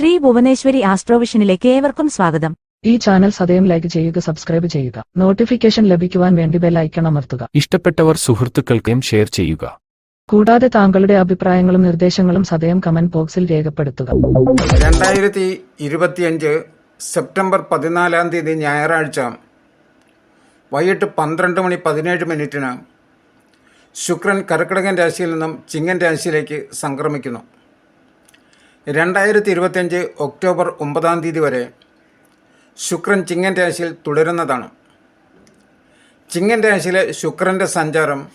ശ്രീ ഭുവനേശ്വരി ആസ്ട്രോവിഷനിലേക്ക് ഏവർക്കും സ്വാഗതം. ഈ ചാനൽ സദയം ലൈക്ക് ചെയ്യുക സബ്സ്ക്രൈബ് ചെയ്യുക. നോട്ടിഫിക്കേഷൻ ലഭിക്കുവാൻ വേണ്ടി ബെൽ ഐക്കൺ അമർത്തുക. ഇഷ്ടപ്പെട്ടവർ സുഹൃത്തുക്കൾക്കും ഷെയർ ചെയ്യുക. കൂടാതെ താങ്കളുടെ അഭിപ്രായങ്ങളും നിർദ്ദേശങ്ങളും സദയം കമന്റ് ബോക്സിൽ രേഖപ്പെടുത്തുക. രണ്ടായിരത്തി ഇരുപത്തിയഞ്ച് സെപ്റ്റംബർ പതിനാലാം തീയതി ഞായറാഴ്ച വൈകിട്ട് പന്ത്രണ്ട് മണി പതിനേഴ് മിനിറ്റിന് ശുക്രൻ കർക്കിടകൻ രാശിയിൽ നിന്നും ചിങ്ങൻ രാശിയിലേക്ക് സംക്രമിക്കുന്നു. രണ്ടായിരത്തി ഇരുപത്തിയഞ്ച് ഒക്ടോബർ ഒമ്പതാം തീയതി വരെ ശുക്രൻ ചിങ്ങൻ രാശിയിൽ തുടരുന്നതാണ്. ചിങ്ങൻ രാശിയിലെ ശുക്രന്റെ സഞ്ചാരം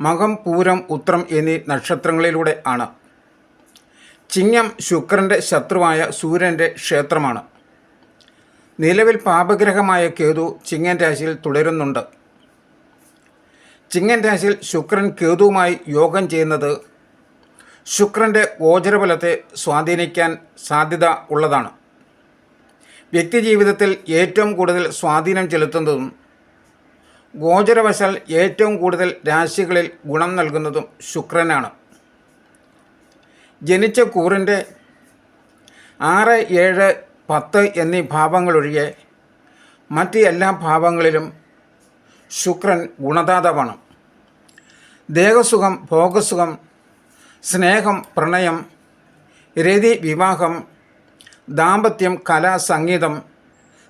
മകം പൂരം ഉത്രം എന്നീ നക്ഷത്രങ്ങളിലൂടെ ആണ്. ചിങ്ങം ശുക്രന്റെ ശത്രുവായ സൂര്യന്റെ ക്ഷേത്രമാണ്. നിലവിൽ പാപഗ്രഹമായ കേതു ചിങ്ങൻ രാശിയിൽ തുടരുന്നുണ്ട്. ചിങ്ങൻ രാശിയിൽ ശുക്രൻ കേതുവുമായി യോഗം ചെയ്യുന്നത് ശുക്രന്റെ ഗോചരബലത്തെ സ്വാധീനിക്കാൻ സാധ്യത ഉള്ളതാണ്. വ്യക്തിജീവിതത്തിൽ ഏറ്റവും കൂടുതൽ സ്വാധീനം ചെലുത്തുന്നതും ഗോചരവശാൽ ഏറ്റവും കൂടുതൽ രാശികളിൽ ഗുണം നൽകുന്നതും ശുക്രനാണ്. ജനിച്ച കൂറിന്റെ ആറ് ഏഴ് പത്ത് എന്നീ ഭാവങ്ങളൊഴികെ മറ്റ് എല്ലാ ഭാവങ്ങളിലും ശുക്രൻ ഗുണദാതാവാണ്. ദേഹസുഖം ഭോഗസുഖം സ്നേഹം പ്രണയം രതി വിവാഹം ദാമ്പത്യം കല സംഗീതം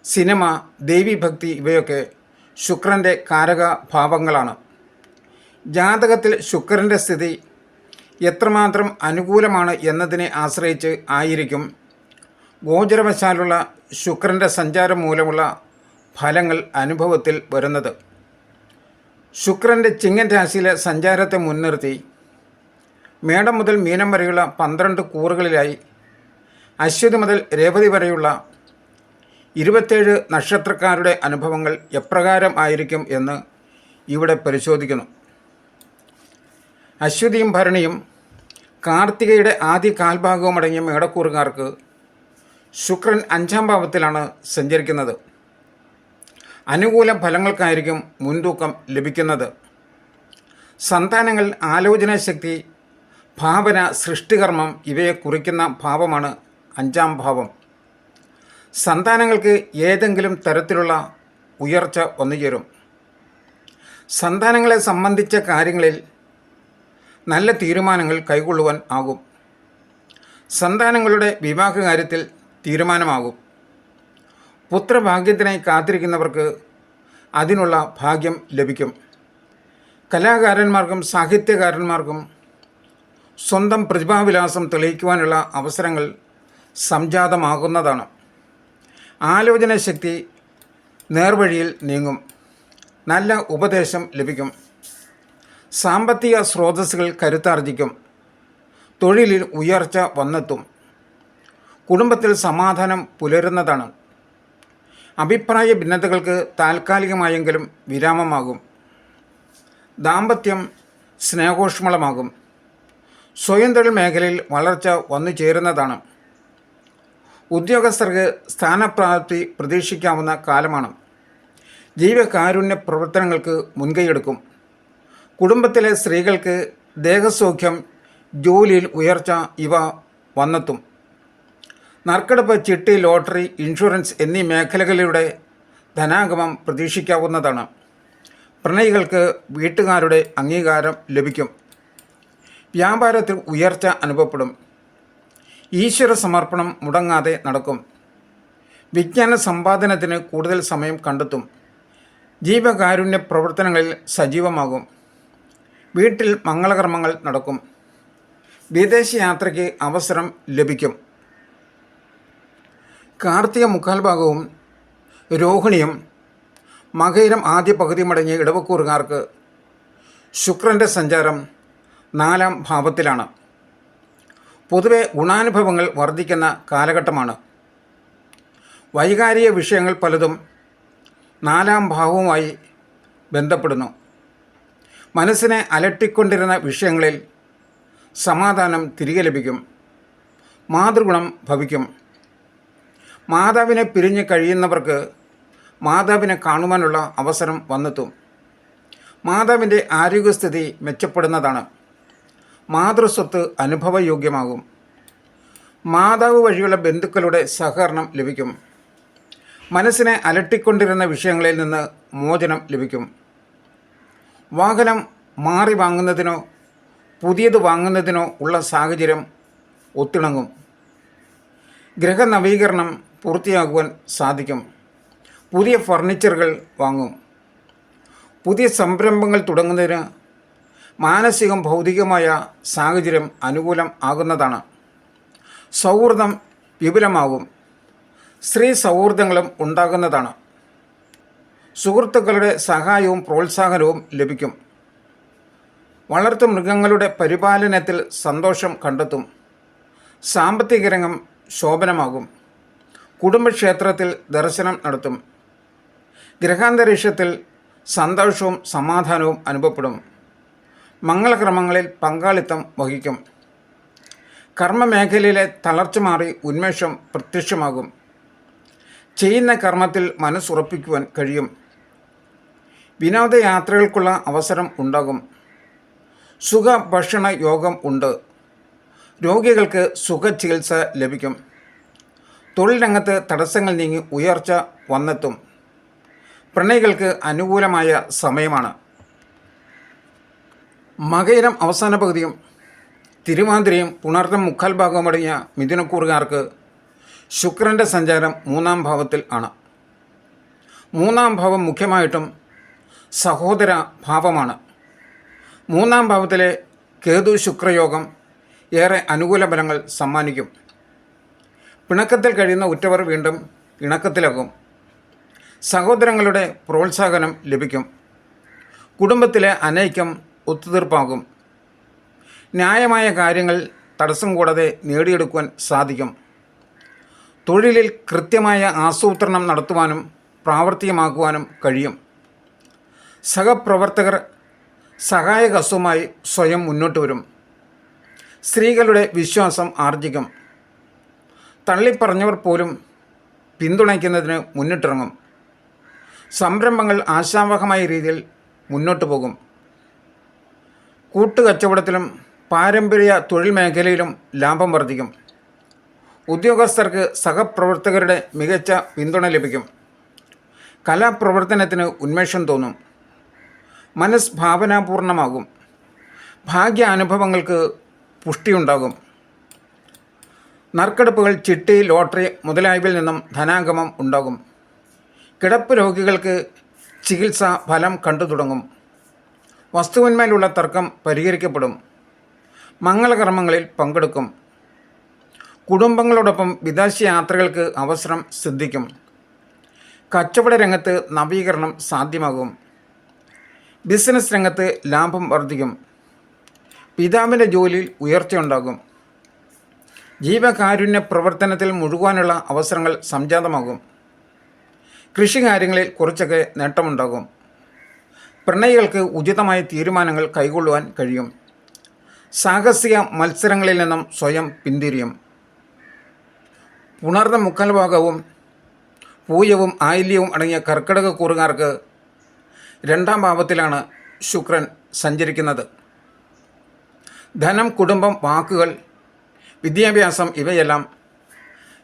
സിനിമ ദേവീഭക്തി ഇവയൊക്കെ ശുക്രന്റെ കാരക ഭാവങ്ങളാണ്. ജാതകത്തിൽ ശുക്രന്റെ സ്ഥിതി എത്രമാത്രം അനുകൂലമാണ് എന്നതിനെ ആശ്രയിച്ച് ആയിരിക്കും. ഗോചരവശാലുള്ള ശുക്രന്റെ സഞ്ചാരം മൂലമുള്ള ഫലങ്ങൾ അനുഭവത്തിൽ വരുന്നത്. ശുക്രന്റെ ചിങ്ങൻ രാശിയിലെ സഞ്ചാരത്തെ മുൻനിർത്തി മേടം മുതൽ മീനം വരെയുള്ള പന്ത്രണ്ട് കൂറുകളിലായി അശ്വതി മുതൽ രേവതി വരെയുള്ള ഇരുപത്തേഴ് നക്ഷത്രക്കാരുടെ അനുഭവങ്ങൾ എപ്രകാരം ആയിരിക്കും എന്ന് ഇവിടെ പരിശോധിക്കുന്നു. അശ്വതിയും ഭരണിയും കാർത്തികയുടെ ആദ്യ കാൽഭാഗവും അടങ്ങിയ മേടക്കൂറുകാർക്ക് ശുക്രൻ അഞ്ചാം ഭാവത്തിലാണ് സഞ്ചരിക്കുന്നത്. അനുകൂല ഫലങ്ങൾക്കായിരിക്കും മുൻതൂക്കം ലഭിക്കുന്നത്. സന്താനങ്ങൾ ആലോചനാശക്തി ഭാവന സൃഷ്ടികർമ്മം ഇവയെ കുറിക്കുന്ന ഭാവമാണ് അഞ്ചാം ഭാവം. സന്താനങ്ങൾക്ക് ഏതെങ്കിലും തരത്തിലുള്ള ഉയർച്ച ഒന്നുചേരും സന്താനങ്ങളെ സംബന്ധിച്ച കാര്യങ്ങളിൽ നല്ല തീരുമാനങ്ങൾ കൈക്കൊള്ളുവാൻ ആകും. സന്താനങ്ങളുടെ വിവാഹ കാര്യത്തിൽ തീരുമാനമാകും. പുത്രഭാഗ്യത്തിനായി കാത്തിരിക്കുന്നവർക്ക് അതിനുള്ള ഭാഗ്യം ലഭിക്കും. കലാകാരന്മാർക്കും സാഹിത്യകാരന്മാർക്കും സ്വന്തം പ്രതിഭാവിലാസം തെളിയിക്കുവാനുള്ള അവസരങ്ങൾ സംജാതമാകുന്നതാണ്. ആലോചന ശക്തി നേർവഴിയിൽ നീങ്ങും. നല്ല ഉപദേശം ലഭിക്കും. സാമ്പത്തിക സ്രോതസ്സുകൾ കരുത്താർജിക്കും. തൊഴിലിൽ ഉയർച്ച വന്നെത്തും. കുടുംബത്തിൽ സമാധാനം പുലരുന്നതാണ്. അഭിപ്രായ ഭിന്നതകൾക്ക് താൽക്കാലികമായെങ്കിലും വിരാമമാകും. ദാമ്പത്യം സ്നേഹോഷ്മളമാകും. സ്വയം തൊഴിൽ മേഖലയിൽ വളർച്ച വന്നു ചേരുന്നതാണ്. ഉദ്യോഗസ്ഥർക്ക് സ്ഥാനപ്രാപ്തി പ്രതീക്ഷിക്കാവുന്ന കാലമാണ്. ജീവകാരുണ്യ പ്രവർത്തനങ്ങൾക്ക് മുൻകൈയെടുക്കും. കുടുംബത്തിലെ സ്ത്രീകൾക്ക് ദേഹസൗഖ്യം ജോലിയിൽ ഉയർച്ച ഇവ വന്നെത്തും. നറുക്കെടുപ്പ് ചിട്ടി ലോട്ടറി ഇൻഷുറൻസ് എന്നീ മേഖലകളിലൂടെ ധനാഗമം പ്രതീക്ഷിക്കാവുന്നതാണ്. പ്രണയികൾക്ക് വീട്ടുകാരുടെ അംഗീകാരം ലഭിക്കും. വ്യാപാരത്തിൽ ഉയർച്ച അനുഭവപ്പെടും. ഈശ്വര സമർപ്പണം മുടങ്ങാതെ നടക്കും. വിജ്ഞാന സമ്പാദനത്തിന് കൂടുതൽ സമയം കണ്ടെത്തും. ജീവകാരുണ്യ പ്രവർത്തനങ്ങളിൽ സജീവമാകും. വീട്ടിൽ മംഗളകർമ്മങ്ങൾ നടക്കും. വിദേശയാത്രയ്ക്ക് അവസരം ലഭിക്കും. കാർത്തിക മുക്കാൽ ഭാഗവും രോഹിണിയും മകയിരം ആദ്യ പകുതി മടങ്ങിയ ഇടവക്കൂറുകാർക്ക് ശുക്രന്റെ സഞ്ചാരം നാലാം ഭാവത്തിലാണ്. പൊതുവെ ഗുണാനുഭവങ്ങൾ വർദ്ധിക്കുന്ന കാലഘട്ടമാണ്. വൈകാരിക വിഷയങ്ങൾ പലതും നാലാം ഭാവവുമായി ബന്ധപ്പെടുന്നു. മനസ്സിനെ അലട്ടിക്കൊണ്ടിരുന്ന വിഷയങ്ങളിൽ സമാധാനം തിരികെ ലഭിക്കും. മാതൃഗുണം ഭവിക്കും. മാതാവിനെ പിരിഞ്ഞ് കഴിയുന്നവർക്ക് മാതാവിനെ കാണുവാനുള്ള അവസരം വന്നെത്തും. മാതാവിന്റെ ആരോഗ്യസ്ഥിതി മെച്ചപ്പെടുന്നതാണ്. മാതൃസ്വത്ത് അനുഭവയോഗ്യമാകും. മാതാവ് വഴിയുള്ള ബന്ധുക്കളുടെ സഹകരണം ലഭിക്കും. മനസ്സിനെ അലട്ടിക്കൊണ്ടിരുന്ന വിഷയങ്ങളിൽ നിന്ന് മോചനം ലഭിക്കും. വാഹനം മാറി വാങ്ങുന്നതിനോ പുതിയത് വാങ്ങുന്നതിനോ ഉള്ള സാഹചര്യം ഒത്തിണങ്ങും. ഗ്രഹ നവീകരണം പൂർത്തിയാകുവാൻ സാധിക്കും. പുതിയ ഫർണിച്ചറുകൾ വാങ്ങും. പുതിയ സംരംഭങ്ങൾ തുടങ്ങുന്നതിന് മാനസികം ഭൗതികമായ സാഹചര്യം അനുകൂലം ആകുന്നതാണ്. സൗഹൃദം വിപുലമാകും. സ്ത്രീ സൗഹൃദങ്ങളും ഉണ്ടാകുന്നതാണ്. സുഹൃത്തുക്കളുടെ സഹായവും പ്രോത്സാഹനവും ലഭിക്കും. വളർത്തു മൃഗങ്ങളുടെ പരിപാലനത്തിൽ സന്തോഷം കണ്ടെത്തും. സാമ്പത്തിക രംഗം ശോഭനമാകും. കുടുംബക്ഷേത്രത്തിൽ ദർശനം നടത്തും. ഗ്രഹാന്തരീക്ഷത്തിൽ സന്തോഷവും സമാധാനവും അനുഭവപ്പെടും. മംഗളക്രമങ്ങളിൽ പങ്കാളിത്തം വഹിക്കും. കർമ്മമേഖലയിലെ തളർച്ച മാറി ഉന്മേഷം പ്രത്യക്ഷമാകും. ചെയ്യുന്ന കർമ്മത്തിൽ മനസ്സുറപ്പിക്കുവാൻ കഴിയും. വിനോദയാത്രകൾക്കുള്ള അവസരം ഉണ്ടാകും. സുഖ ഭക്ഷണ യോഗം ഉണ്ട്. രോഗികൾക്ക് സുഖചികിത്സ ലഭിക്കും. തൊഴിൽ രംഗത്ത് തടസ്സങ്ങൾ നീങ്ങി ഉയർച്ച വന്നെത്തും. പ്രണയികൾക്ക് അനുകൂലമായ സമയമാണ്. മകയിരം അവസാന പകുതിയും തിരുവാതിരയും പുണർത്തം മുക്കാൽ അടങ്ങിയ മിഥുനക്കൂറുകാർക്ക് ശുക്രന്റെ സഞ്ചാരം മൂന്നാം ഭാവത്തിൽ ആണ്. മൂന്നാം ഭാവം മുഖ്യമായിട്ടും സഹോദര ഭാവമാണ്. മൂന്നാം ഭാവത്തിലെ കേതു ശുക്രയോഗം ഏറെ അനുകൂല ഫലങ്ങൾ സമ്മാനിക്കും. പിണക്കത്തിൽ കഴിയുന്ന ഉറ്റവർ വീണ്ടും ഇണക്കത്തിലാകും. സഹോദരങ്ങളുടെ പ്രോത്സാഹനം ലഭിക്കും. കുടുംബത്തിലെ അനൈക്യം ഒത്തുതീർപ്പാകും. ന്യായമായ കാര്യങ്ങൾ തടസ്സം കൂടാതെ നേടിയെടുക്കുവാൻ സാധിക്കും. തൊഴിലിൽ കൃത്യമായ ആസൂത്രണം നടത്തുവാനും പ്രാവർത്തികമാക്കുവാനും കഴിയും. സഹപ്രവർത്തകർ സഹായകസ്വമായി സ്വയം മുന്നോട്ട് വരും. സ്ത്രീകളുടെ വിശ്വാസം ആർജിക്കും. തള്ളിപ്പറഞ്ഞവർ പോലും പിന്തുണയ്ക്കുന്നതിന് മുന്നിട്ടിറങ്ങും. സംരംഭങ്ങൾ ആശാവഹമായ രീതിയിൽ മുന്നോട്ട് പോകും. കൂട്ടുകച്ചവടത്തിലും പാരമ്പര്യ തൊഴിൽ മേഖലയിലും ലാഭം വർദ്ധിക്കും. ഉദ്യോഗസ്ഥർക്ക് സഹപ്രവർത്തകരുടെ മികച്ച പിന്തുണ ലഭിക്കും. കലാപ്രവർത്തനത്തിന് ഉന്മേഷം തോന്നും. മനസ്സ് ഭാഗ്യ അനുഭവങ്ങൾക്ക് പുഷ്ടിയുണ്ടാകും. നറുക്കെടുപ്പുകൾ ചിട്ടി ലോട്ടറി മുതലായവയിൽ നിന്നും ധനാഗമം ഉണ്ടാകും. കിടപ്പ് രോഗികൾക്ക് ചികിത്സ ഫലം കണ്ടു തുടങ്ങും വസ്തുവിന്മേലുള്ള തർക്കം പരിഹരിക്കപ്പെടും. മംഗളകർമ്മങ്ങളിൽ പങ്കെടുക്കും. കുടുംബങ്ങളോടൊപ്പം വിദേശ യാത്രകൾക്ക് അവസരം സിദ്ധിക്കും. കച്ചവട രംഗത്ത് നവീകരണം സാധ്യമാകും. ബിസിനസ് രംഗത്ത് ലാഭം വർദ്ധിക്കും. പിതാവിന്റെ ജോലിയിൽ ഉയർച്ചയുണ്ടാകും. ജീവകാരുണ്യ പ്രവർത്തനത്തിൽ മുഴുകാനുള്ള അവസരങ്ങൾ സംജാതമാകും. കൃഷി കാര്യങ്ങളിൽ കുറച്ചൊക്കെ നേട്ടമുണ്ടാകും. പ്രണയികൾക്ക് ഉചിതമായ തീരുമാനങ്ങൾ കൈകൊള്ളുവാൻ കഴിയും. സാഹസിക മത്സരങ്ങളിൽ നിന്നും സ്വയം പിന്തിരിയും. ഉണർന്ന മുക്കൽഭാഗവും പൂയവും ആയില്യവും അടങ്ങിയ കർക്കിടക കൂറുകാർക്ക് രണ്ടാം ഭാവത്തിലാണ് ശുക്രൻ സഞ്ചരിക്കുന്നത്. ധനം കുടുംബം വാക്കുകൾ വിദ്യാഭ്യാസം ഇവയെല്ലാം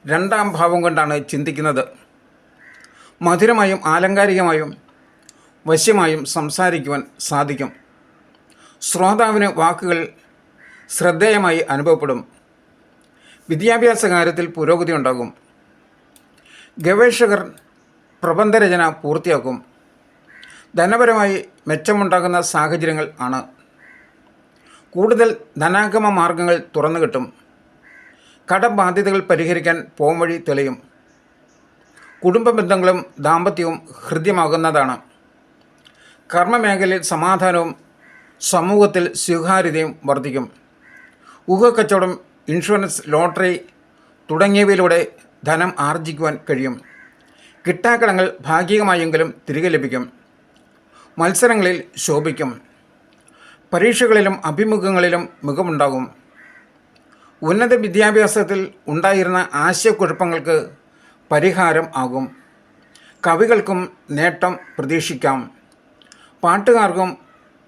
രണ്ടാം ഭാവം കൊണ്ടാണ് ചിന്തിക്കുന്നത്. മധുരമായും ആലങ്കാരികമായും വശ്യമായും സംസാരിക്കുവാൻ സാധിക്കും. ശ്രോതാവിന് വാക്കുകൾ ശ്രദ്ധേയമായി അനുഭവപ്പെടും. വിദ്യാഭ്യാസ കാര്യത്തിൽ പുരോഗതി ഉണ്ടാകും. ഗവേഷകർ പ്രബന്ധരചന പൂർത്തിയാക്കും. ധനപരമായി മെച്ചമുണ്ടാകുന്ന സാഹചര്യങ്ങൾ ആണ്. കൂടുതൽ ധനാഗമ മാർഗങ്ങൾ തുറന്നു കിട്ടും. കടബാധ്യതകൾ പരിഹരിക്കാൻ പോംവഴി തെളിയും. കുടുംബ ബന്ധങ്ങളും ദാമ്പത്യവും ഹൃദ്യമാകുന്നതാണ്. കർമ്മമേഖലയിൽ സമാധാനവും സമൂഹത്തിൽ സ്വീകാര്യതയും വർദ്ധിക്കും. ഊഹക്കച്ചവടം ഇൻഷുറൻസ് ലോട്ടറി തുടങ്ങിയവയിലൂടെ ധനം ആർജിക്കുവാൻ കഴിയും. കിട്ടാക്കടങ്ങൾ ഭാഗികമായെങ്കിലും തിരികെ ലഭിക്കും. മത്സരങ്ങളിൽ ശോഭിക്കും. പരീക്ഷകളിലും അഭിമുഖങ്ങളിലും മികവുണ്ടാകും. ഉന്നത വിദ്യാഭ്യാസത്തിൽ ഉണ്ടായിരുന്ന ആശയക്കുഴപ്പങ്ങൾക്ക് പരിഹാരം ആകും. കവികൾക്കും നേട്ടം പ്രതീക്ഷിക്കാം. പാട്ടുകാർക്കും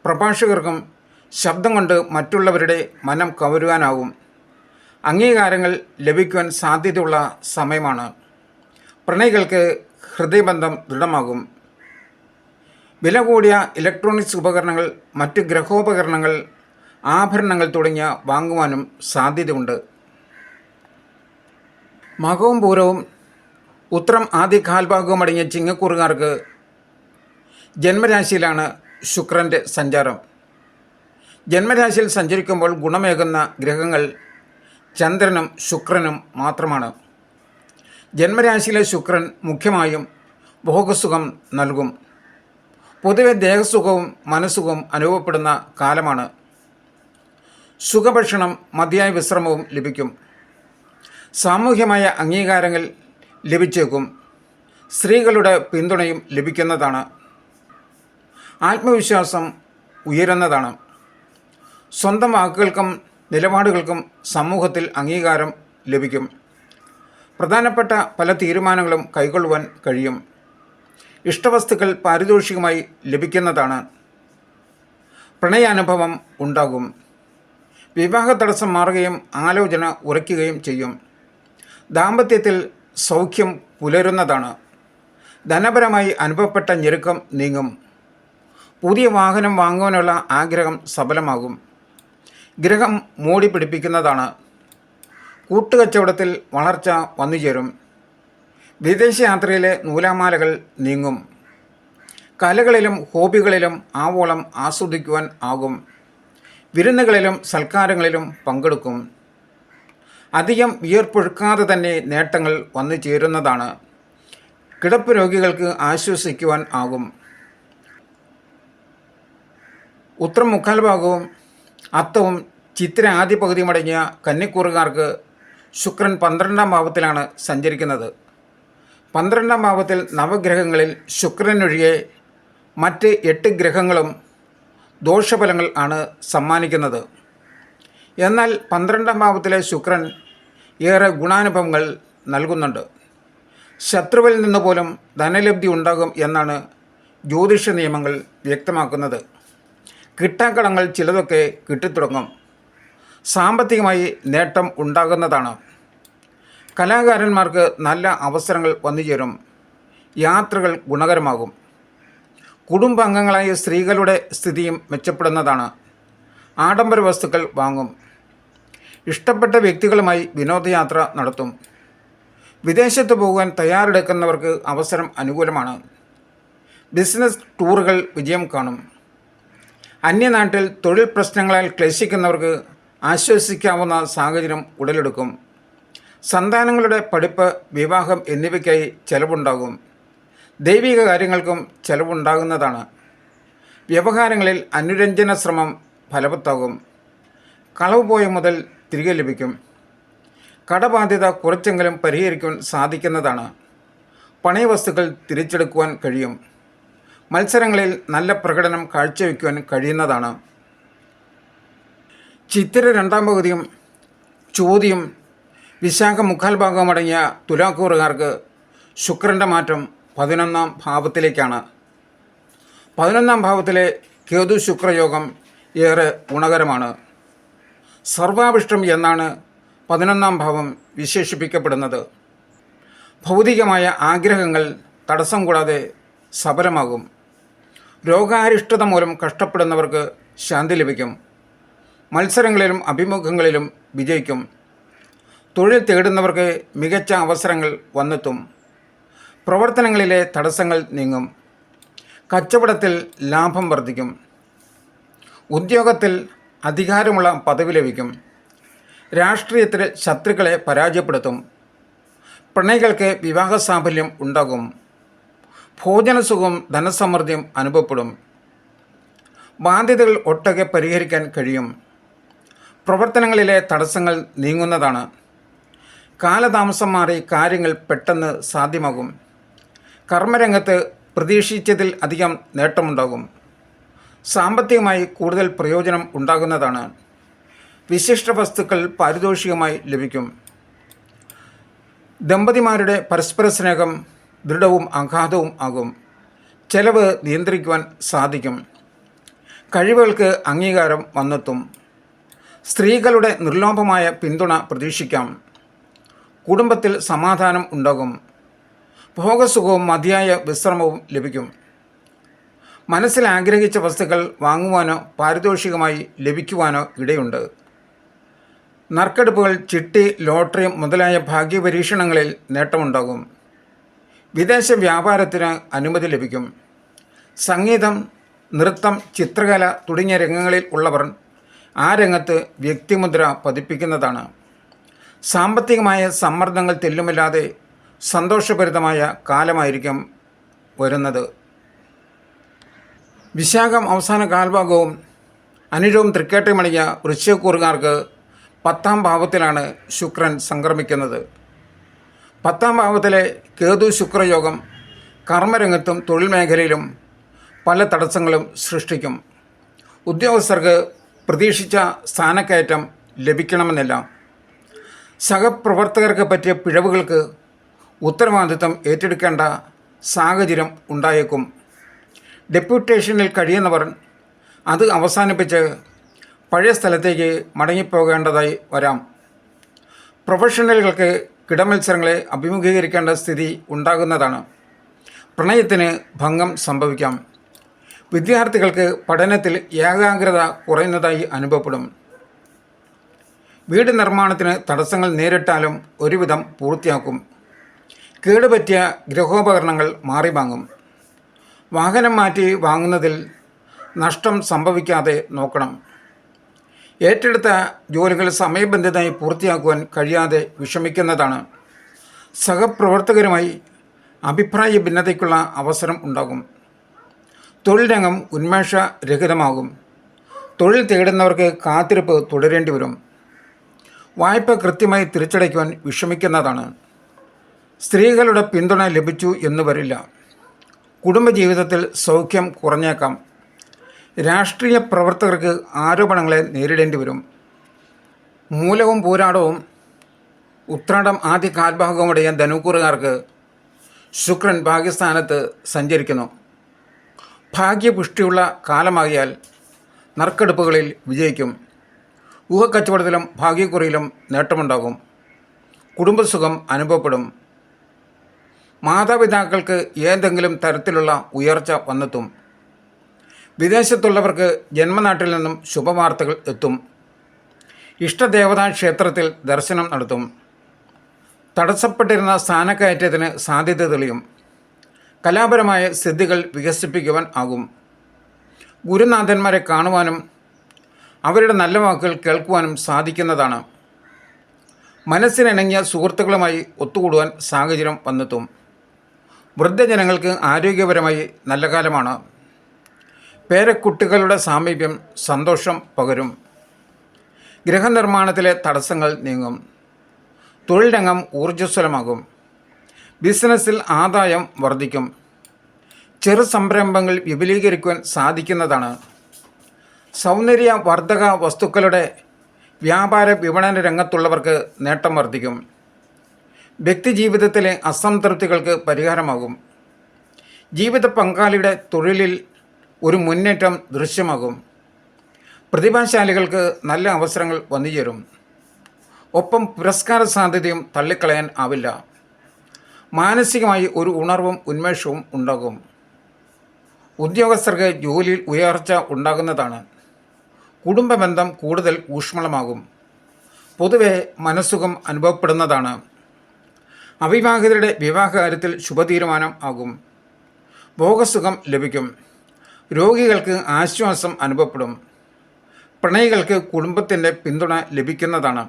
പ്രഭാഷകർക്കും ശബ്ദം കൊണ്ട് മറ്റുള്ളവരുടെ മനം കവരുവാനാവും. അംഗീകാരങ്ങൾ ലഭിക്കുവാൻ സാധ്യതയുള്ള സമയമാണ്. പ്രണയികൾക്ക് ഹൃദയബന്ധം ദൃഢമാകും. വില കൂടിയ ഇലക്ട്രോണിക്സ് ഉപകരണങ്ങൾ മറ്റ് ഗ്രഹോപകരണങ്ങൾ ആഭരണങ്ങൾ തുടങ്ങിയ വാങ്ങുവാനും സാധ്യതയുണ്ട്. മകവും പൂരവും ഉത്രം ആദ്യ കാൽഭാഗവും അടങ്ങിയ ചിങ്ങക്കൂറുകാർക്ക് ജന്മരാശിയിലാണ് ശുക്രന്റെ സഞ്ചാരം. ജന്മരാശിയിൽ സഞ്ചരിക്കുമ്പോൾ ഗുണമേകുന്ന ഗ്രഹങ്ങൾ ചന്ദ്രനും ശുക്രനും മാത്രമാണ്. ജന്മരാശിയിലെ ശുക്രൻ മുഖ്യമായും ഭോഗസുഖം നൽകും. പൊതുവെ ദേഹസുഖവും മനസ്സുഖവും അനുഭവപ്പെടുന്ന കാലമാണ്. സുഖഭക്ഷണം മതിയായ വിശ്രമവും ലഭിക്കും. സാമൂഹ്യമായ അംഗീകാരങ്ങൾ ലഭിച്ചേക്കും. സ്ത്രീകളുടെ പിന്തുണയും ലഭിക്കുന്നതാണ്. ആത്മവിശ്വാസം ഉയരുന്നതാണ്. സ്വന്തം വാക്കുകൾക്കും നിലപാടുകൾക്കും സമൂഹത്തിൽ അംഗീകാരം ലഭിക്കും. പ്രധാനപ്പെട്ട പല തീരുമാനങ്ങളും കൈക്കൊള്ളുവാൻ കഴിയും. ഇഷ്ടവസ്തുക്കൾ പാരിതോഷികമായി ലഭിക്കുന്നതാണ്. പ്രണയാനുഭവം ഉണ്ടാകും. വിവാഹ തടസ്സം മാറുകയും ആലോചന ഉറയ്ക്കുകയും ചെയ്യും. ദാമ്പത്യത്തിൽ സൗഖ്യം പുലരുന്നതാണ്. ധനപരമായി അനുഭവപ്പെട്ട ഞെരുക്കം നീങ്ങും. പുതിയ വാഹനം വാങ്ങുവാനുള്ള ആഗ്രഹം സഫലമാകും. ഗ്രഹം മൂടി പിടിപ്പിക്കുന്നതാണ്. കൂട്ടുകച്ചവടത്തിൽ വളർച്ച വന്നുചേരും വിദേശയാത്രയിലെ നൂലാമാലകൾ നീങ്ങും. കലകളിലും ഹോബികളിലും ആവോളം ആസ്വദിക്കുവാൻ ആകും. വിരുന്നുകളിലും സൽക്കാരങ്ങളിലും പങ്കെടുക്കും. അധികം വിയർപ്പൊഴുക്കാതെ തന്നെ നേട്ടങ്ങൾ വന്നു ചേരുന്നതാണ്. കിടപ്പ് രോഗികൾക്ക് ആശ്വസിക്കുവാൻ ആകും. ഉത്രം മുക്കാൽ ഭാഗവും അത്തവും ചിത്ര ആദ്യ പകുതിയും അടങ്ങിയ കന്നിക്കൂറുകാർക്ക് ശുക്രൻ പന്ത്രണ്ടാം ഭാവത്തിലാണ് സഞ്ചരിക്കുന്നത്. പന്ത്രണ്ടാം ഭാവത്തിൽ നവഗ്രഹങ്ങളിൽ ശുക്രനൊഴികെ മറ്റ് എട്ട് ഗ്രഹങ്ങളും ദോഷഫലങ്ങൾ ആണ് സമ്മാനിക്കുന്നത്. എന്നാൽ പന്ത്രണ്ടാം ഭാവത്തിലെ ശുക്രൻ ഏറെ ഗുണാനുഭവങ്ങൾ നൽകുന്നുണ്ട്. ശത്രുവിൽ നിന്ന് പോലും ധനലബ്ധി ഉണ്ടാകും എന്നാണ് ജ്യോതിഷ നിയമങ്ങൾ വ്യക്തമാക്കുന്നത്. കിട്ടാക്കടങ്ങൾ ചിലതൊക്കെ കിട്ടിത്തുടങ്ങും. സാമ്പത്തികമായി നേട്ടം ഉണ്ടാകുന്നതാണ്. കലാകാരന്മാർക്ക് നല്ല അവസരങ്ങൾ വന്നുചേരും. യാത്രകൾ ഗുണകരമാകും. കുടുംബാംഗങ്ങളായ സ്ത്രീകളുടെ സ്ഥിതിയും മെച്ചപ്പെടുന്നതാണ്. ആഡംബര വസ്തുക്കൾ വാങ്ങും. ഇഷ്ടപ്പെട്ട വ്യക്തികളുമായി വിനോദയാത്ര നടത്തും. വിദേശത്ത് പോകാൻ തയ്യാറെടുക്കുന്നവർക്ക് അവസരം അനുകൂലമാണ്. ബിസിനസ് ടൂറുകൾ വിജയം കാണും. അന്യനാട്ടിൽ തൊഴിൽ പ്രശ്നങ്ങളാൽ ക്ലേശിക്കുന്നവർക്ക് ആശ്വസിക്കാവുന്ന സാഹചര്യം ഉടലെടുക്കും. സന്താനങ്ങളുടെ പഠിപ്പ് വിവാഹം എന്നിവയ്ക്കായി ചെലവുണ്ടാകും. ദൈവിക കാര്യങ്ങൾക്കും ചെലവുണ്ടാകുന്നതാണ്. വ്യവഹാരങ്ങളിൽ അനുരഞ്ജന ശ്രമം ഫലവത്താകും. കളവ് പോയ മുതൽ തിരികെ ലഭിക്കും. കടബാധ്യത കുറച്ചെങ്കിലും പരിഹരിക്കാൻ സാധിക്കുന്നതാണ്. പണയവസ്തുക്കൾ തിരിച്ചെടുക്കുവാൻ കഴിയും. മത്സരങ്ങളിൽ നല്ല പ്രകടനം കാഴ്ചവെക്കുവാൻ കഴിയുന്നതാണ്. ചിത്തിര രണ്ടാം പകുതിയും ചോദ്യം വിശാഖ മുക്കാൽ ഭാഗവും അടങ്ങിയ തുലാക്കൂറുകാർക്ക് ശുക്രന്റെ മാറ്റം പതിനൊന്നാം ഭാവത്തിലേക്കാണ്. പതിനൊന്നാം ഭാവത്തിലെ കേതു ശുക്രയോഗം ഏറെ ഗുണകരമാണ്. സർവാഭിഷ്ടം എന്നാണ് പതിനൊന്നാം ഭാവം വിശേഷിപ്പിക്കപ്പെടുന്നത്. ഭൗതികമായ ആഗ്രഹങ്ങൾ തടസ്സം കൂടാതെ സഫലമാകും രോഗാരിഷ്ടത മൂലം കഷ്ടപ്പെടുന്നവർക്ക് ശാന്തി ലഭിക്കും. മത്സരങ്ങളിലും അഭിമുഖങ്ങളിലും വിജയിക്കും. തൊഴിൽ തേടുന്നവർക്ക് മികച്ച അവസരങ്ങൾ വന്നെത്തും. പ്രവർത്തനങ്ങളിലെ തടസ്സങ്ങൾ നീങ്ങും. കച്ചവടത്തിൽ ലാഭം വർദ്ധിക്കും. ഉദ്യോഗത്തിൽ അധികാരമുള്ള പദവി ലഭിക്കും. രാഷ്ട്രീയത്തിൽ ശത്രുക്കളെ പരാജയപ്പെടുത്തും. പ്രണയികൾക്ക് വിവാഹ സാഫല്യം ഉണ്ടാകും. ഭോജനസുഖവും ധനസമൃദ്ധിയും അനുഭവപ്പെടും. ബാധ്യതകൾ ഒട്ടകെ പരിഹരിക്കാൻ കഴിയും. പ്രവർത്തനങ്ങളിലെ തടസ്സങ്ങൾ നീങ്ങുന്നതാണ്. കാലതാമസം മാറി കാര്യങ്ങൾ പെട്ടെന്ന് സാധ്യമാകും. കർമ്മരംഗത്ത് പ്രതീക്ഷിച്ചതിൽ അധികം നേട്ടമുണ്ടാകും. സാമ്പത്തികമായി കൂടുതൽ പ്രയോജനം ഉണ്ടാകുന്നതാണ്. വിശിഷ്ട വസ്തുക്കൾ പാരിതോഷികമായി ലഭിക്കും. ദമ്പതിമാരുടെ പരസ്പര സ്നേഹം ദൃഢവും അഗാധവും ആകും. ചെലവ് നിയന്ത്രിക്കുവാൻ സാധിക്കും. കഴിവുകൾക്ക് അംഗീകാരം വന്നെത്തും. സ്ത്രീകളുടെ നിർലോഭമായ പിന്തുണ പ്രതീക്ഷിക്കാം. കുടുംബത്തിൽ സമാധാനം ഉണ്ടാകും. ഭോഗസുഖവും മതിയായ വിശ്രമവും ലഭിക്കും. മനസ്സിൽ ആഗ്രഹിച്ച വസ്തുക്കൾ വാങ്ങുവാനോ പാരിതോഷികമായി ലഭിക്കുവാനോ ഇടയുണ്ട്. നറുക്കെടുപ്പുകൾ ചിട്ടി ലോട്ടറി മുതലായ ഭാഗ്യപരീക്ഷണങ്ങളിൽ നേട്ടമുണ്ടാകും. വിദേശ വ്യാപാരത്തിന് അനുമതി ലഭിക്കും. സംഗീതം നൃത്തം ചിത്രകല തുടങ്ങിയ രംഗങ്ങളിൽ ഉള്ളവർ ആ രംഗത്ത് വ്യക്തിമുദ്ര പതിപ്പിക്കുന്നതാണ്. സാമ്പത്തികമായ സമ്മർദ്ദങ്ങൾ തെല്ലുമില്ലാതെ സന്തോഷഭരിതമായ കാലമായിരിക്കും വരുന്നത്. വിശാഖം അവസാന കാൽഭാഗവും അനുരവും തൃക്കേട്ടമണിയ വൃശ്ചകൂറുകാർക്ക് പത്താം ഭാവത്തിലാണ് ശുക്രൻ സംക്രമിക്കുന്നത്. പത്താം ഭാവത്തിലെ കേതു ശുക്രയോഗം കർമ്മരംഗത്തും തൊഴിൽ മേഖലയിലും പല തടസ്സങ്ങളും സൃഷ്ടിക്കും. ഉദ്യോഗസ്ഥർക്ക് പ്രതീക്ഷിച്ച സ്ഥാനക്കയറ്റം ലഭിക്കണമെന്നില്ല. സഹപ്രവർത്തകർക്ക് പറ്റിയ പിഴവുകൾക്ക് ഉത്തരവാദിത്തം ഏറ്റെടുക്കേണ്ട സാഹചര്യം ഉണ്ടായേക്കും. ഡെപ്യൂട്ടേഷനിൽ കഴിയുന്നവർ അത് അവസാനിപ്പിച്ച് പഴയ സ്ഥലത്തേക്ക് മടങ്ങിപ്പോകേണ്ടതായി വരാം. പ്രൊഫഷണലുകൾക്ക് കിടമത്സരങ്ങളെ അഭിമുഖീകരിക്കേണ്ട സ്ഥിതി ഉണ്ടാകുന്നതാണ്. പ്രണയത്തിന് ഭംഗം സംഭവിക്കാം. വിദ്യാർത്ഥികൾക്ക് പഠനത്തിൽ ഏകാഗ്രത കുറയുന്നതായി അനുഭവപ്പെടും. വീട് നിർമ്മാണത്തിന് തടസ്സങ്ങൾ നേരിട്ടാലും ഒരുവിധം പൂർത്തിയാക്കും. കേടുപറ്റിയ ഗൃഹോപകരണങ്ങൾ മാറി വാങ്ങും. വാഹനം മാറ്റി വാങ്ങുന്നതിൽ നഷ്ടം സംഭവിക്കാതെ നോക്കണം. ഏറ്റെടുത്ത ജോലികൾ സമയബന്ധിതമായി പൂർത്തിയാക്കുവാൻ കഴിയാതെ വിഷമിക്കുന്നതാണ്. സഹപ്രവർത്തകരുമായി അഭിപ്രായ ഭിന്നതയ്ക്കുള്ള അവസരം ഉണ്ടാകും. തൊഴിൽ രംഗം ഉന്മേഷരഹിതമാകും. തൊഴിൽ തേടുന്നവർക്ക് കാത്തിരിപ്പ് തുടരേണ്ടി വരും. വായ്പ കൃത്യമായി തിരിച്ചടയ്ക്കുവാൻ വിഷമിക്കുന്നതാണ്. സ്ത്രീകളുടെ പിന്തുണ ലഭിച്ചു എന്ന് വരില്ല. കുടുംബജീവിതത്തിൽ സൗഖ്യം കുറഞ്ഞേക്കാം. രാഷ്ട്രീയ പ്രവർത്തകർക്ക് ആരോപണങ്ങളെ നേരിടേണ്ടി വരും. മൂലവും പോരാടവും ഉത്രാടം ആദ്യ കാൽഭാഗമടിയ ധനുക്കൂറുകാർക്ക് ശുക്രൻ ഭാഗ്യസ്ഥാനത്ത് സഞ്ചരിക്കുന്നു. ഭാഗ്യപുഷ്ടിയുള്ള കാലമാകിയാൽ നറുക്കെടുപ്പുകളിൽ വിജയിക്കും. ഊഹക്കച്ചവടത്തിലും ഭാഗ്യക്കുറിയിലും നേട്ടമുണ്ടാകും. കുടുംബസുഖം അനുഭവപ്പെടും. മാതാപിതാക്കൾക്ക് ഏതെങ്കിലും തരത്തിലുള്ള ഉയർച്ച വന്നെത്തും. വിദേശത്തുള്ളവർക്ക് ജന്മനാട്ടിൽ നിന്നും ശുഭവാർത്തകൾ എത്തും. ഇഷ്ടദേവതാ ക്ഷേത്രത്തിൽ ദർശനം നടത്തും. തടസ്സപ്പെട്ടിരുന്ന സ്ഥാനക്കയറ്റത്തിന് സാധ്യത തെളിയും. കലാപരമായ സിദ്ധികൾ വികസിപ്പിക്കുവാൻ ആകും. ഗുരുനാഥന്മാരെ കാണുവാനും അവരുടെ നല്ല വാക്കുകൾ കേൾക്കുവാനും സാധിക്കുന്നതാണ്. മനസ്സിനിണങ്ങിയ സുഹൃത്തുക്കളുമായി ഒത്തുകൂടുവാൻ സാഹചര്യം വന്നെത്തും. വൃദ്ധജനങ്ങൾക്ക് ആരോഗ്യപരമായി നല്ല കാലമാണ്. പേരക്കുട്ടികളുടെ സാമീപ്യം സന്തോഷം പകരും. ഗൃഹനിർമ്മാണത്തിലെ തടസ്സങ്ങൾ നീങ്ങും. തൊഴിൽ രംഗം ഊർജസ്വലമാകും. ബിസിനസ്സിൽ ആദായം വർദ്ധിക്കും. ചെറു സംരംഭങ്ങൾ വിപുലീകരിക്കുവാൻ സാധിക്കുന്നതാണ്. സൗന്ദര്യ വർദ്ധക വസ്തുക്കളുടെ വ്യാപാര വിപണന രംഗത്തുള്ളവർക്ക് നേട്ടം വർദ്ധിക്കും. വ്യക്തിജീവിതത്തിലെ അസംതൃപ്തികൾക്ക് പരിഹാരമാകും. ജീവിത പങ്കാളിയുടെ തൊഴിലിൽ ഒരു മുന്നേറ്റം ദൃശ്യമാകും. പ്രതിഭാശാലികൾക്ക് നല്ല അവസരങ്ങൾ വന്നുചേരും. ഒപ്പം പുരസ്കാര സാധ്യതയും തള്ളിക്കളയാൻ ആവില്ല. മാനസികമായി ഒരു ഉണർവും ഉന്മേഷവും ഉണ്ടാകും. ഉദ്യോഗസ്ഥർക്ക് ജോലിയിൽ ഉയർച്ച ഉണ്ടാകുന്നതാണ്. കുടുംബബന്ധം കൂടുതൽ ഊഷ്മളമാകും. പൊതുവെ മനസ്സുഖം അനുഭവപ്പെടുന്നതാണ്. അവിവാഹിതരുടെ വിവാഹകാര്യത്തിൽ ശുഭതീരുമാനം ആകും. ഭോഗസുഖം ലഭിക്കും. രോഗികൾക്ക് ആശ്വാസം അനുഭവപ്പെടും. പ്രണയികൾക്ക് കുടുംബത്തിന്റെ പിന്തുണ ലഭിക്കുന്നതാണ്.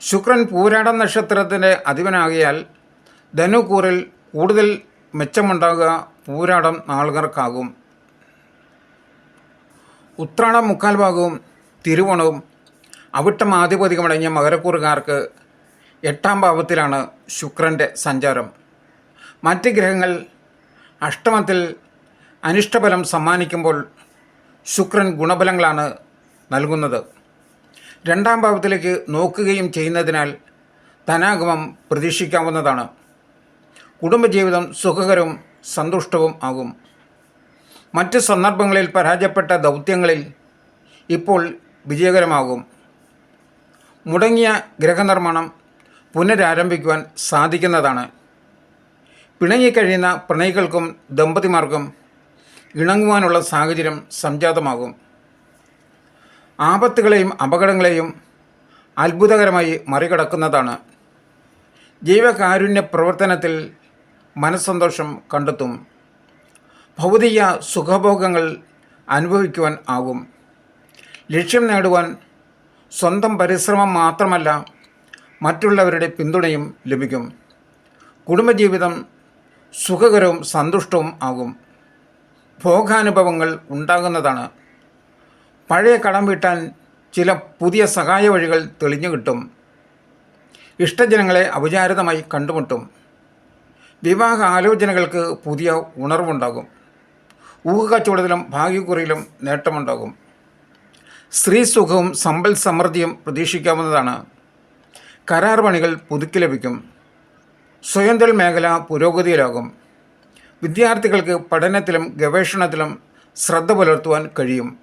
ശുക്രൻ പൂരാട നക്ഷത്രത്തിന്റെ അധിപനാകിയാൽ ധനുക്കൂറിൽ കൂടുതൽ മെച്ചമുണ്ടാകുക പൂരാടം നാളുകർക്കാകും. ഉത്രാട മുക്കാൽ ഭാഗവും തിരുവോണവും അവിട്ടം ആധിപതികമടങ്ങിയ മകരക്കൂറുകാർക്ക് എട്ടാം ഭാവത്തിലാണ് ശുക്രന്റെ സഞ്ചാരം. മറ്റ് ഗ്രഹങ്ങൾ അഷ്ടമത്തിൽ അനിഷ്ടഫലം സമ്മാനിക്കുമ്പോൾ ശുക്രൻ ഗുണഫലങ്ങളാണ് നൽകുന്നത്. രണ്ടാം ഭാവത്തിലേക്ക് നോക്കുകയും ചെയ്യുന്നതിനാൽ ധനാഗമം പ്രതീക്ഷിക്കാവുന്നതാണ്. കുടുംബജീവിതം സുഖകരവും സന്തുഷ്ടവും ആകും. മറ്റ് സന്ദർഭങ്ങളിൽ പരാജയപ്പെട്ട ദൗത്യങ്ങളിൽ ഇപ്പോൾ വിജയകരമാകും. മുടങ്ങിയ ഗ്രഹനിർമ്മാണം പുനരാരംഭിക്കുവാൻ സാധിക്കുന്നതാണ്. പിണങ്ങിക്കഴിയുന്ന പ്രണയികൾക്കും ദമ്പതിമാർക്കും ഇണങ്ങുവാനുള്ള സാഹചര്യം സംജാതമാകും. ആപത്തുകളെയും അപകടങ്ങളെയും അത്ഭുതകരമായി മറികടക്കുന്നതാണ്. ജീവകാരുണ്യ പ്രവർത്തനത്തിൽ മനസ്സന്തോഷം കണ്ടെത്തും. ഭൗതിക സുഖഭോഗങ്ങൾ അനുഭവിക്കുവാൻ ആകും. ലക്ഷ്യം നേടുവാൻ സ്വന്തം പരിശ്രമം മാത്രമല്ല മറ്റുള്ളവരുടെ പിന്തുണയും ലഭിക്കും. കുടുംബജീവിതം സുഖകരവും സന്തുഷ്ടവും ആകും. ഭോഗാനുഭവങ്ങൾ ഉണ്ടാകുന്നതാണ്. പഴയ കടം വീട്ടാൻ ചില പുതിയ സഹായ വഴികൾ തെളിഞ്ഞു കിട്ടും. ഇഷ്ടജനങ്ങളെ അപചാരിതമായി കണ്ടുമുട്ടും. വിവാഹ ആലോചനകൾക്ക് പുതിയ ഉണർവുണ്ടാകും. ഊഹക്കച്ചവടത്തിലും ഭാഗ്യക്കുറിയിലും നേട്ടമുണ്ടാകും. സ്ത്രീ സുഖവും സമ്പൽ സമൃദ്ധിയും പ്രതീക്ഷിക്കാവുന്നതാണ്. കരാർ പണികൾ പുതുക്കി ലഭിക്കും. സ്വയംതൊഴിൽ മേഖല പുരോഗതിയിലാകും. വിദ്യാർത്ഥികൾക്ക് പഠനത്തിലും ഗവേഷണത്തിലും ശ്രദ്ധ പുലർത്തുവാൻ കഴിയും.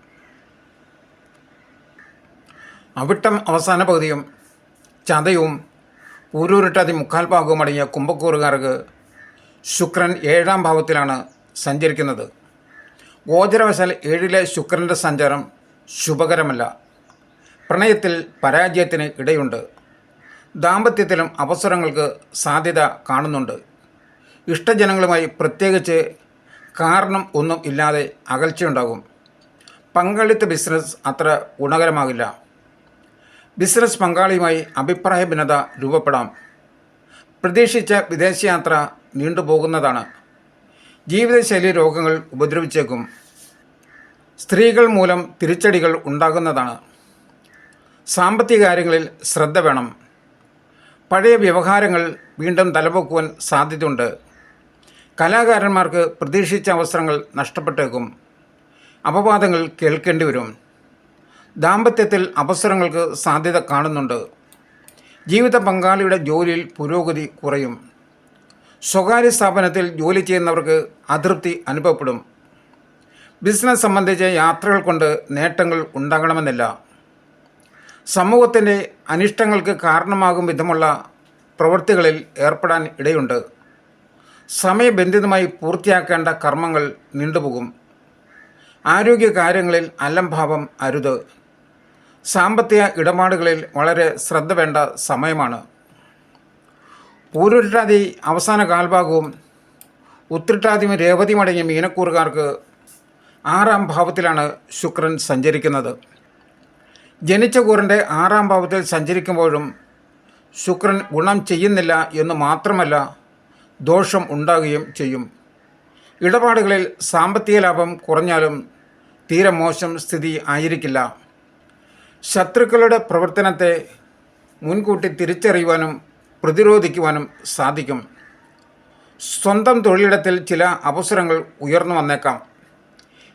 അവിട്ടം അവസാന പകുതിയും ചതയും ഊരൂരിട്ടാതി മുക്കാൽ ഭാഗവും അടങ്ങിയ കുംഭക്കൂറുകാർക്ക് ശുക്രൻ ഏഴാം ഭാവത്തിലാണ് സഞ്ചരിക്കുന്നത്. ഗോചരവശാൽ ഏഴിലെ ശുക്രന്റെ സഞ്ചാരം ശുഭകരമല്ല. പ്രണയത്തിൽ പരാജയത്തിന് ഇടയുണ്ട്. ദാമ്പത്യത്തിലും അവസരങ്ങൾക്ക് സാധ്യത കാണുന്നുണ്ട്. ഇഷ്ടജനങ്ങളുമായി പ്രത്യേകിച്ച് കാരണം ഒന്നും ഇല്ലാതെ അകൽച്ചയുണ്ടാകും. പങ്കാളിത്ത ബിസിനസ് അത്ര ഗുണകരമാകില്ല. ബിസിനസ് പങ്കാളിയുമായി അഭിപ്രായ ഭിന്നത രൂപപ്പെടാം. പ്രതീക്ഷിച്ച വിദേശയാത്ര നീണ്ടുപോകുന്നതാണ്. ജീവിതശൈലി രോഗങ്ങൾ ഉപദ്രവിച്ചേക്കും. സ്ത്രീകൾ മൂലം തിരിച്ചടികൾ ഉണ്ടാകുന്നതാണ്. സാമ്പത്തിക കാര്യങ്ങളിൽ ശ്രദ്ധ വേണം. പഴയ വ്യവഹാരങ്ങൾ വീണ്ടും തലപൊക്കുവാൻ സാധ്യതയുണ്ട്. കലാകാരന്മാർക്ക് പ്രതീക്ഷിച്ച അവസരങ്ങൾ നഷ്ടപ്പെട്ടേക്കും. അപവാദങ്ങൾ കേൾക്കേണ്ടി വരും ദാമ്പത്യത്തിൽ അവസരങ്ങൾക്ക് സാധ്യത കാണുന്നുണ്ട്. ജീവിത പങ്കാളിയുടെ ജോലിയിൽ പുരോഗതി കുറയും. സ്വകാര്യ സ്ഥാപനത്തിൽ ജോലി ചെയ്യുന്നവർക്ക് അതൃപ്തി അനുഭവപ്പെടും. ബിസിനസ് സംബന്ധിച്ച യാത്രകൾ കൊണ്ട് നേട്ടങ്ങൾ ഉണ്ടാകണമെന്നില്ല. സമൂഹത്തിന്റെ അനിഷ്ടങ്ങൾക്ക് കാരണമാകും വിധമുള്ള പ്രവൃത്തികളിൽ ഏർപ്പെടാൻ ഇടയുണ്ട്. സമയബന്ധിതമായി പൂർത്തിയാക്കേണ്ട കർമ്മങ്ങൾ നീണ്ടുപോകും. ആരോഗ്യകാര്യങ്ങളിൽ അലംഭാവം അരുത്. സാമ്പത്തിക ഇടപാടുകളിൽ വളരെ ശ്രദ്ധ വേണ്ട സമയമാണ്. പൂരുരുട്ടാതി അവസാന കാൽഭാഗവും ഉത്രിട്ടാതിയും രേവതി അടങ്ങിയ മീനക്കൂറുകാർക്ക് ആറാം ഭാവത്തിലാണ് ശുക്രൻ സഞ്ചരിക്കുന്നത്. ജനിച്ച കൂറിന്റെ ആറാം ഭാവത്തിൽ സഞ്ചരിക്കുമ്പോഴും ശുക്രൻ ഗുണം ചെയ്യുന്നില്ല എന്ന് മാത്രമല്ല ദോഷം ഉണ്ടാകുകയും ചെയ്യും. ഇടപാടുകളിൽ സാമ്പത്തിക ലാഭം കുറഞ്ഞാലും തീരെ മോശം സ്ഥിതി ആയിരിക്കില്ല. ശത്രുക്കളുടെ പ്രവർത്തനത്തെ മുൻകൂട്ടി തിരിച്ചറിയുവാനും പ്രതിരോധിക്കുവാനും സാധിക്കും. സ്വന്തം തൊഴിലിടത്തിൽ ചില അവസരങ്ങൾ ഉയർന്നു വന്നേക്കാം.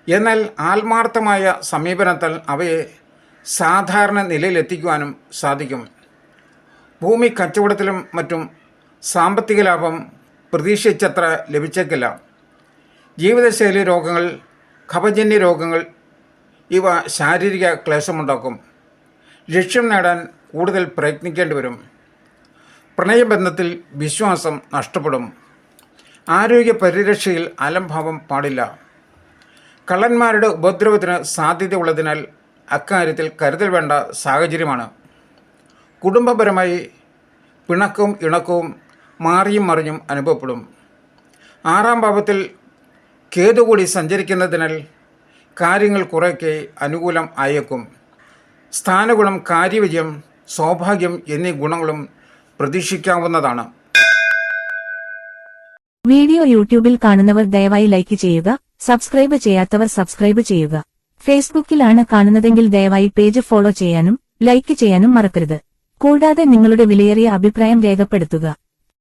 എന്നാൽ ആത്മാർത്ഥമായ സമീപനത്താൽ അവയെ സാധാരണ നിലയിലെത്തിക്കുവാനും സാധിക്കും. ഭൂമി കച്ചവടത്തിലും മറ്റും സാമ്പത്തിക ലാഭം പ്രതീക്ഷിച്ചത്ര ലഭിച്ചേക്കില്ല. ജീവിതശൈലി രോഗങ്ങൾ ഖപജന്യ രോഗങ്ങൾ ഇവ ശാരീരിക ക്ലേശമുണ്ടാക്കും. ലക്ഷ്യം നേടാൻ കൂടുതൽ പ്രയത്നിക്കേണ്ടി വരും. പ്രണയബന്ധത്തിൽ വിശ്വാസം നഷ്ടപ്പെടും. ആരോഗ്യ പരിരക്ഷയിൽ അലംഭാവം പാടില്ല. കള്ളന്മാരുടെ ഉപദ്രവത്തിന് സാധ്യതയുള്ളതിനാൽ അക്കാര്യത്തിൽ കരുതൽ വേണ്ട സാഹചര്യമാണ്. കുടുംബപരമായി പിണക്കവും ഇണക്കവും മാറിയും മറിഞ്ഞും അനുഭവപ്പെടും. ആറാം ഭാവത്തിൽ കേതു കൂടി സഞ്ചരിക്കുന്നതിനാൽ കാര്യങ്ങൾ കുറേയൊക്കെ അനുകൂലം ആയേക്കും. സ്ഥാനഗുണം കാര്യവിജയം സൗഭാഗ്യം എന്നീ ഗുണങ്ങളും പ്രതീക്ഷിക്കാവുന്നതാണ്. വീഡിയോ യൂട്യൂബിൽ കാണുന്നവർ ദയവായി ലൈക്ക് ചെയ്യുക സബ്സ്ക്രൈബ് ചെയ്യാത്തവർ സബ്സ്ക്രൈബ് ചെയ്യുക. ഫേസ്ബുക്കിലാണ് കാണുന്നതെങ്കിൽ ദയവായി പേജ് ഫോളോ ചെയ്യാനും ലൈക്ക് ചെയ്യാനും മറക്കരുത്. കൂടാതെ നിങ്ങളുടെ വിലയേറിയ അഭിപ്രായം രേഖപ്പെടുത്തുക.